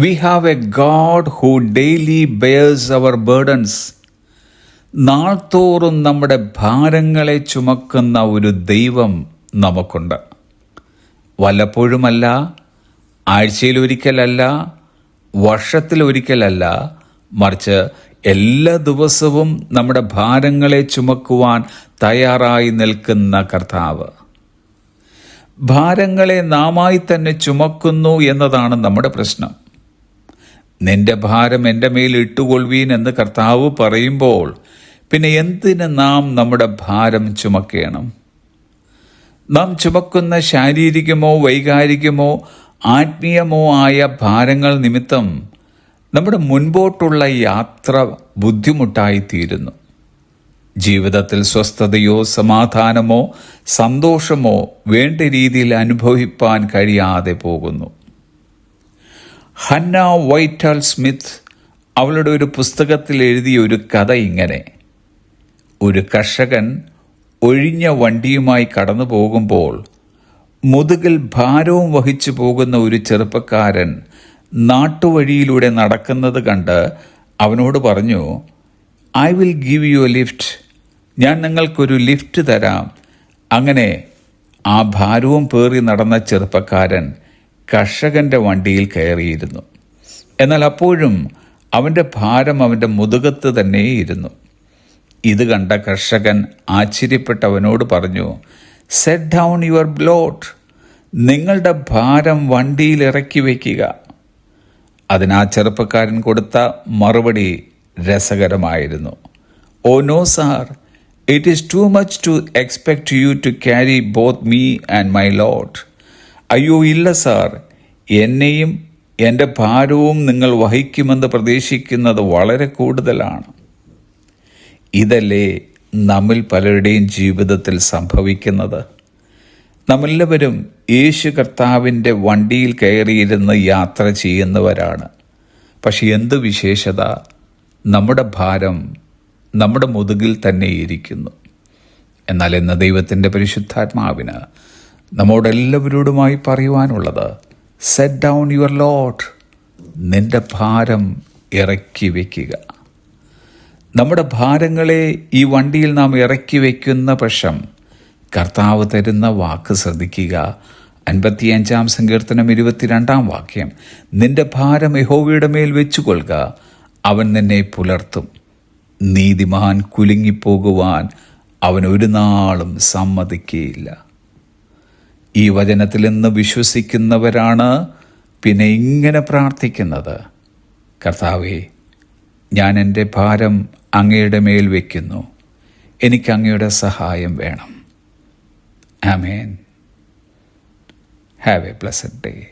We have a God who daily bears അവർ burdens. നാൾത്തോറും നമ്മുടെ ഭാരങ്ങളെ ചുമക്കുന്ന ഒരു ദൈവം നമുക്കുണ്ട്. വല്ലപ്പോഴുമല്ല ആഴ്ചയിലൊരിക്കലല്ല വർഷത്തിലൊരിക്കലല്ല മറിച്ച് എല്ലാ ദിവസവും നമ്മുടെ ഭാരങ്ങളെ ചുമക്കുവാൻ തയ്യാറായി നിൽക്കുന്ന കർത്താവ്. ഭാരങ്ങളെ നാമായി തന്നെ ചുമക്കുന്നു എന്നതാണ് നമ്മുടെ പ്രശ്നം. നിന്റെ ഭാരം എന്റെ മേൽ ഇട്ടുകൊള്ളുവീൻ എന്ന് കർത്താവ് പറയുമ്പോൾ പിന്നെ എന്തിന് നാം നമ്മുടെ ഭാരം ചുമക്കണം? നാം ചുമക്കുന്ന ശാരീരികമോ വൈകാരികമോ ആത്മീയമോ ആയ ഭാരങ്ങൾ നിമിത്തം നമ്മുടെ മുൻപോട്ടുള്ള യാത്ര ബുദ്ധിമുട്ടായിത്തീരുന്നു. ജീവിതത്തിൽ സ്വസ്ഥതയോ സമാധാനമോ സന്തോഷമോ വേണ്ട രീതിയിൽ അനുഭവിപ്പാൻ കഴിയാതെ പോകുന്നു. ഹന്ന വൈറ്റൽ സ്മിത്ത് അവളുടെ ഒരു പുസ്തകത്തിൽ എഴുതിയ ഒരു കഥ ഇങ്ങനെ. ഒരു കർഷകൻ ഒഴിഞ്ഞ വണ്ടിയുമായി കടന്നു പോകുമ്പോൾ മുതുകിൽ ഭാരവും വഹിച്ചു പോകുന്ന ഒരു ചെറുപ്പക്കാരൻ നാട്ടുവഴിയിലൂടെ നടക്കുന്നത് കണ്ട് അവനോട് പറഞ്ഞു I will give you a lift. ഞാൻ നിങ്ങൾക്കൊരു ലിഫ്റ്റ് തരാം. അങ്ങനെ ആ ഭാരവും പേറി നടന്ന ചെറുപ്പക്കാരൻ കർഷകന്റെ വണ്ടിയിൽ കയറിയിരുന്നു. എന്നാൽ അപ്പോഴും അവന്റെ ഭാരം അവന്റെ മുതുകത്ത് തന്നെയിരുന്നു. ഇത് കണ്ട കർഷകൻ ആശ്ചര്യപ്പെട്ടവനോട് പറഞ്ഞു സെറ്റ് ഡൗൺ യുവർ ബ്ലോട്ട് നിങ്ങളുടെ ഭാരം വണ്ടിയിൽ ഇറക്കി വയ്ക്കുക. അതിനാ ചെറുപ്പക്കാരൻ കൊടുത്ത മറുപടി രസകരമായിരുന്നു. ഓ no sir it is too much to expect you to carry both me and my lot അയ്യോ ഇല്ല സാർ എന്നെയും എന്റെ ഭാരവും നിങ്ങൾ വഹിക്കുമെന്ന് പ്രതീക്ഷിക്കുന്നത് വളരെ കൂടുതലാണ്. ഇതല്ലേ നമ്മിൽ പലരുടെയും ജീവിതത്തിൽ സംഭവിക്കുന്നത്? നമ്മെല്ലാവരും യേശു കർത്താവിന്റെ വണ്ടിയിൽ കയറിയിരുന്ന് യാത്ര ചെയ്യുന്നവരാണ്. പക്ഷെ എന്ത് വിശേഷത? നമ്മുടെ ഭാരം നമ്മുടെ മുതുകിൽ തന്നെ ഇരിക്കുന്നു. എന്നാൽ എന്ന ദൈവത്തിന്റെ പരിശുദ്ധാത്മാവിന് നമ്മോടെല്ലാവരോടുമായി പറയുവാനുള്ളത് സെറ്റ് ഡൗൺ യുവർ ലോഡ് നിന്റെ ഭാരം ഇറക്കി വയ്ക്കുക നമ്മുടെ ഭാരങ്ങളെ ഈ വണ്ടിയിൽ നാം ഇറക്കി വയ്ക്കുന്ന പക്ഷം കർത്താവ് തരുന്ന വാക്ക് ശ്രദ്ധിക്കുക. അൻപത്തിയഞ്ചാം സങ്കീർത്തനം ഇരുപത്തിരണ്ടാം വാക്യം. നിന്റെ ഭാരം യഹോവയുടെ മേൽ വെച്ചുകൊള്ളുക. അവൻ നിന്നെ പുലർത്തും. നീതിമാൻ കുലുങ്ങിപ്പോകുവാൻ അവൻ ഒരു നാളും സമ്മതിക്കുകയില്ല ഈ വചനത്തിൽ നിന്ന് വിശ്വസിക്കുന്നവരാണ് പിന്നെ ഇങ്ങനെ പ്രാർത്ഥിക്കുന്നത്. കർത്താവേ ഞാൻ എന്റെ ഭാരം അങ്ങയുടെ മേൽ വയ്ക്കുന്നു എനിക്ക് അങ്ങയുടെ സഹായം വേണം. ആമേൻ. Have a pleasant day